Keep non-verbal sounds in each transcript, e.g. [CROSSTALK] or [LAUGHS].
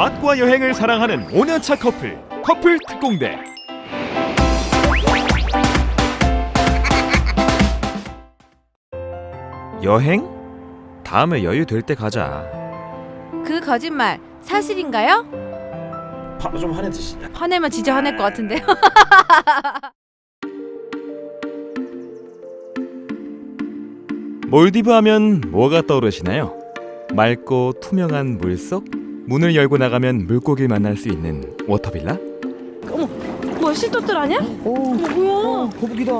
맛과 여행을 사랑하는 5년차 커플 커플 특공대 여행? 다음에 여유 될 때 가자 그 거짓말 사실인가요? 좀 화내 듯이. 화내면 진짜 화낼 것 같은데요. [LAUGHS] 몰디브 하면 뭐가 떠오르시나요? 맑고 투명한 물속 문을 열고 나가면 물고기를 만날 수 있는 워터빌라? 뭐야 실도들 아니야? 오, 뭐야? 거북이다.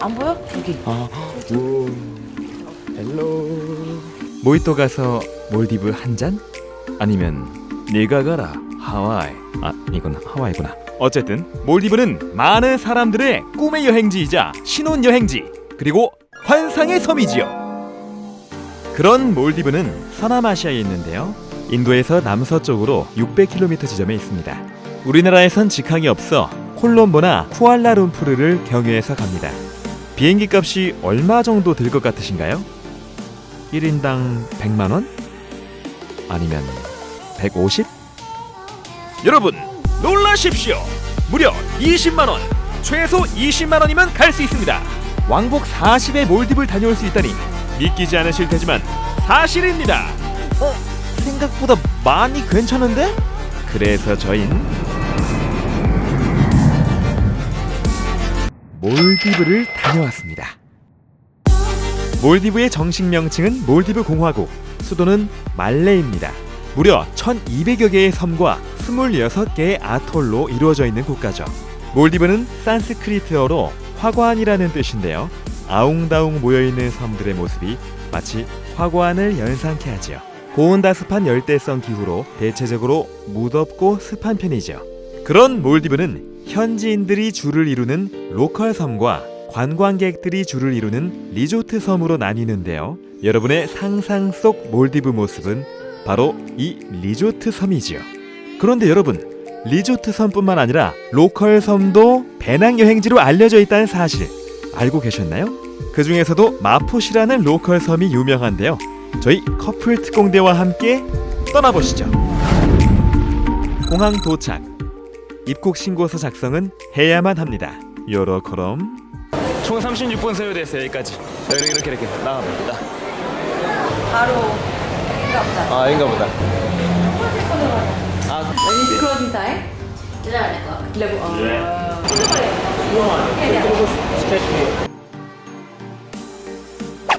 안 보여? 아, 우. 헬로. 모히또 가서 몰디브 한 잔? 아니면 네가 가라 하와이 아 이건 하와이구나 어쨌든 몰디브는 많은 사람들의 꿈의 여행지이자 신혼 여행지 그리고 환상의 섬이지요 그런 몰디브는 서남아시아에 있는데요 인도에서 남서쪽으로 600km 지점에 있습니다 우리나라에선 직항이 없어 콜롬보나 쿠알라룸푸르를 경유해서 갑니다 비행기 값이 얼마 정도 들 것 같으신가요? 1인당 100만 원? 아니면 150? 여러분 놀라십시오. 무려 20만 원. 최소 20만 원이면 갈 수 있습니다. 왕복 40의 몰디브를 다녀올 수 있다니 믿기지 않으실 테지만 사실입니다. 어? 생각보다 많이 괜찮은데? 그래서 저흰 몰디브를 다녀왔습니다. 몰디브의 정식 명칭은 몰디브 공화국, 수도는 말레입니다. 무려 1200여 개의 섬과 26개의 아톨로 이루어져 있는 국가죠. 몰디브는 산스크리트어로 화관이라는 뜻인데요. 아웅다웅 모여있는 섬들의 모습이 마치 화관을 연상케 하지요. 고온다습한 열대성 기후로 대체적으로 무덥고 습한 편이죠. 그런 몰디브는 현지인들이 주를 이루는 로컬 섬과 관광객들이 주를 이루는 리조트 섬으로 나뉘는데요. 여러분의 상상 속 몰디브 모습은 바로 이 리조트 섬이지요. 그런데 여러분, 리조트 섬뿐만 아니라 로컬 섬도 배낭 여행지로 알려져 있다는 사실 알고 계셨나요? 그 중에서도 마푸시라는 로컬 섬이 유명한데요. 저희 커플 특공대와 함께 떠나보시죠. 공항 도착. 입국 신고서 작성은 해야만 합니다. 여러 걸음 총 36분 소요됐어요 여기까지. 이렇게 이렇게 이렇게 나갑니다. 바로 인가 보다. 아, 인가 보다. 아, 스크롤 타임? 레벨 어.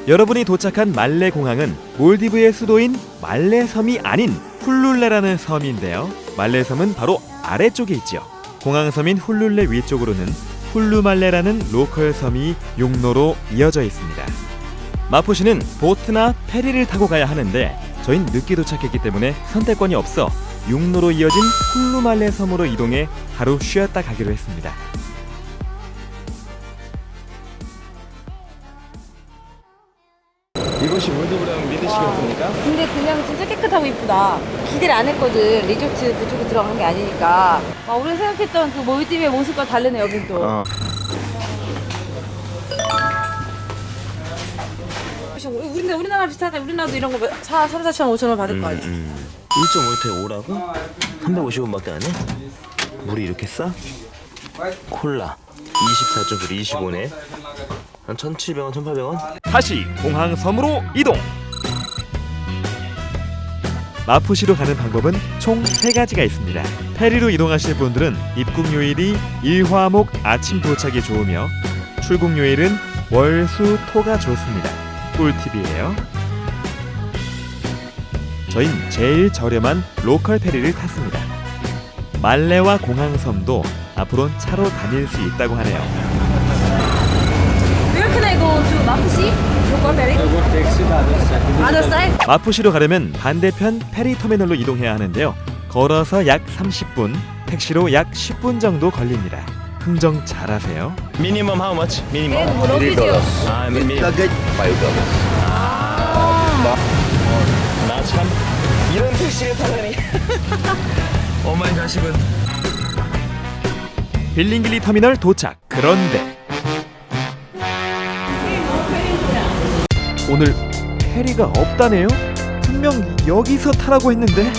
여러분이 도착한 말레 공항은 몰디브의 수도인 말레 섬이 아닌 훌룰레라는 섬인데요. 말레 섬은 바로 아래쪽에 있죠. 공항 섬인 훌룰레 위쪽으로는 훌루말레라는 로컬 섬이 용로로 이어져 있습니다. 마포시는 보트나 페리를 타고 가야 하는데 저흰 늦게 도착했기 때문에 선택권이 없어 육로로 이어진 훌루말레 섬으로 이동해 하루 쉬었다 가기로 했습니다. 깨끗하고 이쁘다. 기대를 안 했거든. 리조트 그쪽에 들어간 게 아니니까. 아, 우리가 생각했던 그 몰디브의 모습과 다르네 여긴 또. 어. 우리 우리나라 비슷하다. 우리나라도 이런 거 4, 3, 4천 5천 원 받을 거 아니야. 1.5리터에 5라고? 350원밖에 안 해? 물이 이렇게 싸? 콜라 24.9 25네 한 1,700원 1,800원? 다시 공항 섬으로 이동. 마푸시로 가는 방법은 총세 가지가 있습니다. 페리로 이동하실 분들은 입국 요일이 일화목 아침 도착이 좋으며 출국 요일은 월, 수, 토가 좋습니다. 꿀팁이에요. 저흰 제일 저렴한 로컬 페리를 탔습니다. 말레와 공항섬도 앞으론 차로 다닐 수 있다고 하네요. Where can I go to 마푸시? Other side? 마푸시로 가려면 반대편 페리 터미널로 이동해야 하는데요. 걸어서 약 30분, 택시로 약 10분 정도 걸립니다. 흥정 잘하세요. 미니멈 how much? 미니멈 네, 뭐 러비지요. 아 나참 이런 택시를 타다니 [LAUGHS] 어머니 자식은 빌링길리 터미널 도착. 그런데 오늘 페리가 없다네요. 분명 여기서 타라고 했는데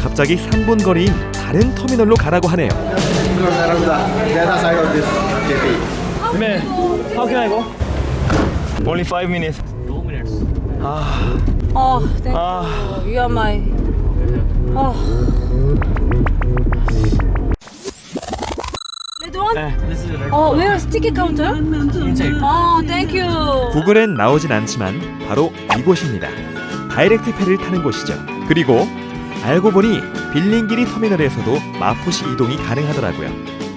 갑자기 3분 거리인 다른 터미널로 가라고 하네요. Because around the, the other side of this jetty. Man, how can I go? Only five minutes. 어, 땡. 아. You are my. 어. One? 어, where is ticket counter? 어, thank you. 구글엔 나오진 않지만 바로 이곳입니다. 다이렉트 페를 타는 곳이죠. 그리고 알고 보니 빌링기리 터미널에서도 마푸시 이동이 가능하더라고요.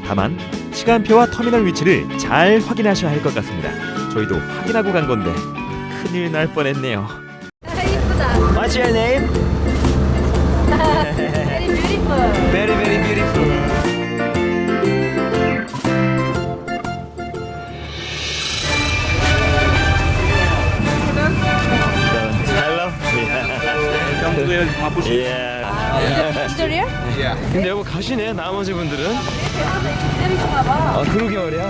다만 시간표와 터미널 위치를 잘 확인하셔야 할 것 같습니다. 저희도 확인하고 간 건데 큰일 날 뻔했네요. 아, 이쁘다. What's your name? [LAUGHS] Very beautiful. Very very beautiful. 가시네 나머지 분들은. 아 그러게 말이야.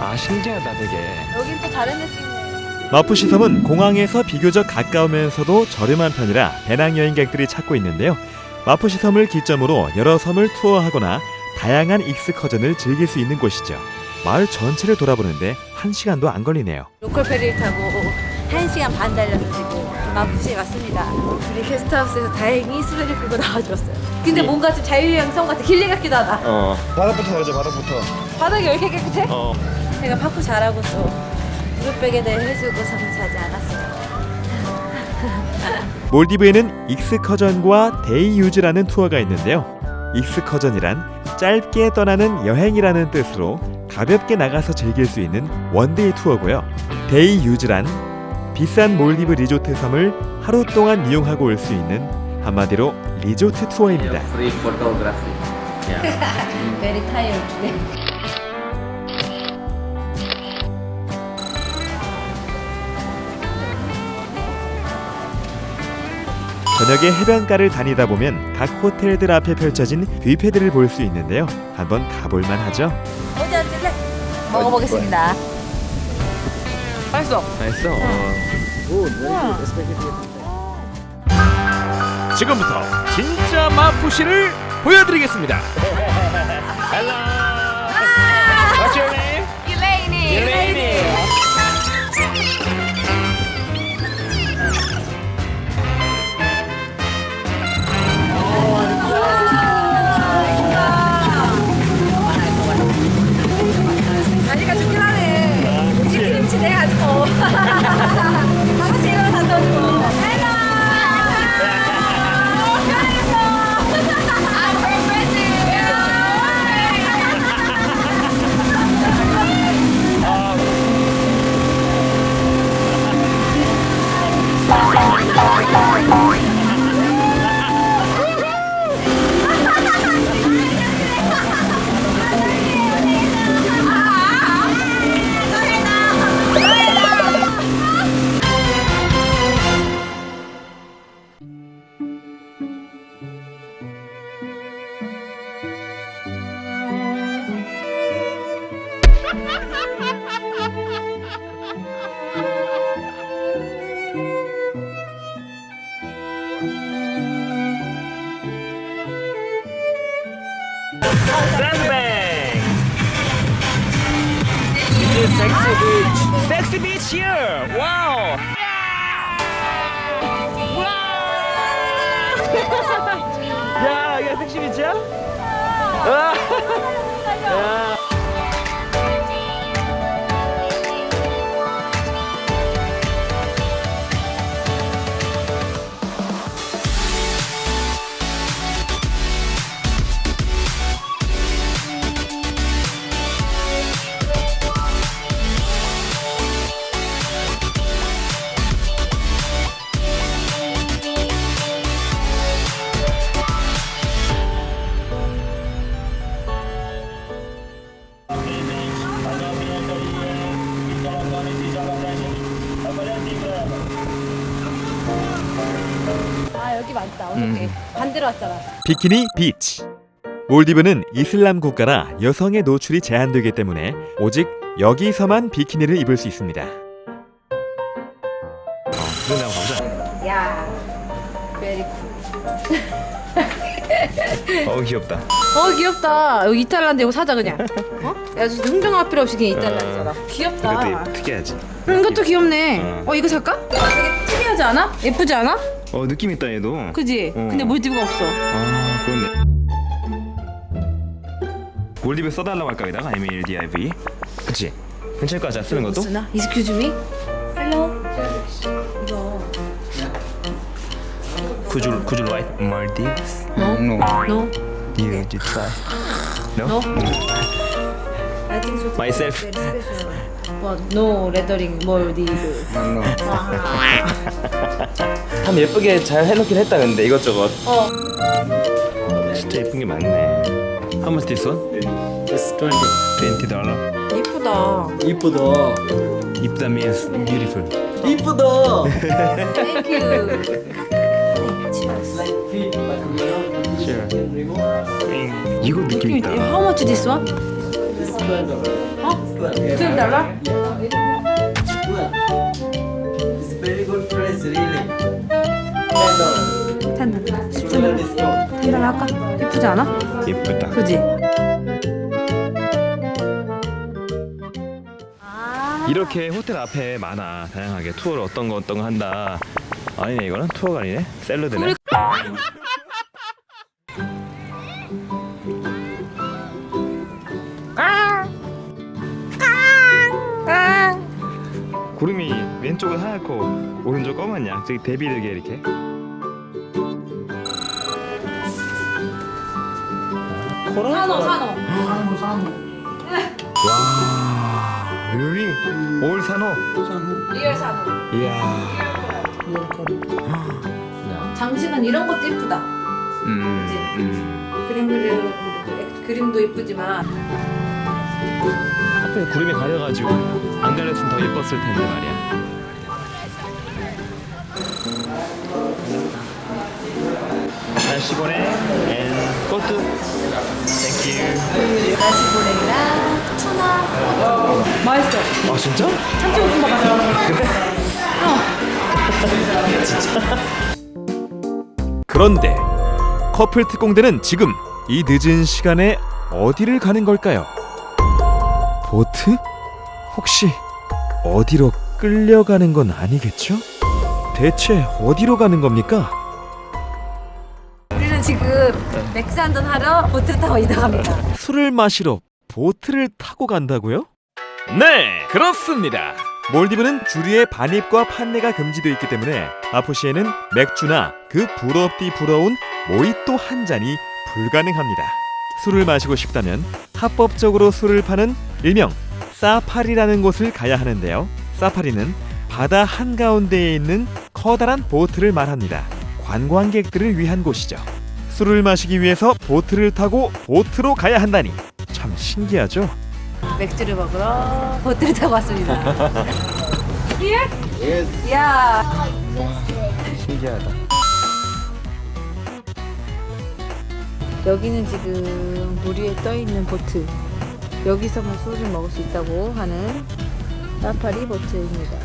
아 신기하다 되게. 여긴 또 다른 느낌이네. 마푸 시 섬은 공항에서 비교적 가까우면서도 저렴한 편이라 배낭 여행객들이 찾고 있는데요. 마푸 시 섬을 기점으로 여러 섬을 투어하거나 다양한 익스커전을 즐길 수 있는 곳이죠. 마을 전체를 돌아보는데 한 시간도 안 걸리네요. 로컬 페리를 타고 1시간 반 달려서 지금 마푸시에 왔습니다. 우리 게스트하우스에서 다행히 수레를 끌고 나와주었어요. 근데 뭔가 좀 자유여행 섬 같아. 길리 같기도 하다. 어. 바닥부터 가자 바닥부터. 바닥이 왜 이렇게 깨끗해? 어. 제가 파쿠 잘하고 또 무릎백에 대해 해주고 잠자지 않았습니다. [LAUGHS] 몰디브에는 익스커전과 데이 유즈라는 투어가 있는데요. 익스커전이란 짧게 떠나는 여행이라는 뜻으로 가볍게 나가서 즐길 수 있는 원데이 투어고요. 데이 유즈란 비싼 몰디브 리조트 섬을 하루 동안 이용하고 올 수 있는 한마디로 리조트 투어입니다. Free photography. [LAUGHS] Very tired. 네. [LAUGHS] 저녁에 해변가를 다니다 보면 각 호텔들 앞에 펼쳐진 뷔페들을 볼 수 있는데요. 한번 가볼만 하죠. 어디 앉을래? 먹어보겠습니다. 맛있어. 맛있어. 지금부터 진짜 마푸시를 보여드리겠습니다. [LAUGHS] Hello. What's beach. Sexy beach here. Wow. 야, 이게 섹시 비치야? 아. 야. 많다. 어저께 반대로 왔잖아. 비키니 비치. 몰디브는 이슬람 국가라 여성의 노출이 제한되기 때문에 오직 여기서만 비키니를 입을 수 있습니다. 야. 베리 [LAUGHS] 어우 귀엽다. 어 귀엽다. 여기 이탈란드 이거 사자 그냥. 어? 야 진짜 흥정할 필요 없이 그냥 이탈란드잖아. 귀엽다. 그래도 특이하지. 음, 이것도 귀엽네. 어. 어 이거 살까? 되게 특이하지 않아? 예쁘지 않아? 어 느낌 있다 얘도. 그지? 어. 근데 몰디브가 없어. 아 그렇네. 몰디브 써달라고 할까 여기다가 MLDIV. 그치? 괜찮을 것 같지 쓰는 것도? 쓰나? Excuse me. Hello. Could you could you write Maldives? No. No. No. You did try. No? No. I think so. Myself. What? No lettering 몰디브. No, no. 참 예쁘게 잘 해놓긴 했다 근데 이것저것. 어. 진짜 예쁜 게 많네. How much this one? It's 20. 20 dollar. 예쁘다. 이쁘다. 이쁘다 means beautiful. 이쁘다. Thank you. 이거 느낌 있다. How much this one? 어? 12 달러? It's very good price, really. Ten dollar. 10 달러. 10 Total 달러. discount. 10 달러 할까? 예쁘지 않아? 예쁘다. 그지? 이렇게 호텔 앞에 많아 다양하게 투어를 어떤 거 어떤 거 한다. 아니네 이거는 투어가 아니네. 샐러드네. 구름이 왼쪽은 하얗고 오른쪽 검은 양 저기 대비되게 이렇게. 산호 산호. 와, really? 올 산호. 리얼 산호. 이야. 장식은 이런 것도 예쁘다. 음, 음. 그림 그리는 그림도 예쁘지만 하필 구름이 가려가지고 안 가렸으면 더 예뻤을 텐데 말이야. 날씨보네 and 꽃도 땡큐 나시고랭이랑 천하. 맛있어. 아 진짜? 참치볶음밥 가져와. 그 [LAUGHS] 런데 커플 특공대는 지금 이 늦은 시간에 어디를 가는 걸까요? 보트? 혹시 어디로 끌려가는 건 아니겠죠? 대체 어디로 가는 겁니까? 우리는 지금 맥주 한잔 하러 보트를 타고 이동합니다. 술을 마시러 보트를 타고 간다고요? 네, 그렇습니다. 몰디브는 주류의 반입과 판매가 금지되어 있기 때문에 아포시에는 맥주나 그 부럽디 부러운 모히또 한 잔이 불가능합니다. 술을 마시고 싶다면 합법적으로 술을 파는 일명 사파리라는 곳을 가야 하는데요. 사파리는 바다 한가운데에 있는 커다란 보트를 말합니다. 관광객들을 위한 곳이죠. 술을 마시기 위해서 보트를 타고 보트로 가야 한다니 참 신기하죠? 맥주를 먹으러 보트를 타고 왔습니다. [LAUGHS] Here? Yes. 신기하다. 여기는 지금 물 위에 떠 있는 보트. 여기서만 술을 먹을 수 있다고 하는 사파리 보트입니다.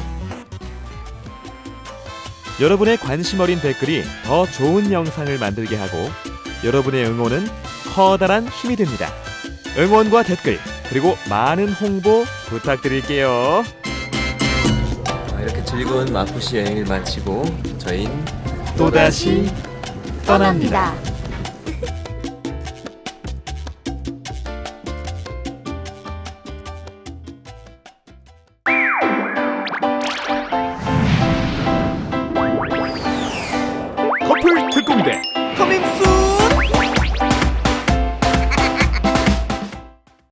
여러분의 관심 어린 댓글이 더 좋은 영상을 만들게 하고 여러분의 응원은 커다란 힘이 됩니다. 응원과 댓글 그리고 많은 홍보 부탁드릴게요. 이렇게 즐거운 마포시 여행을 마치고 저희는 또다시 떠납니다.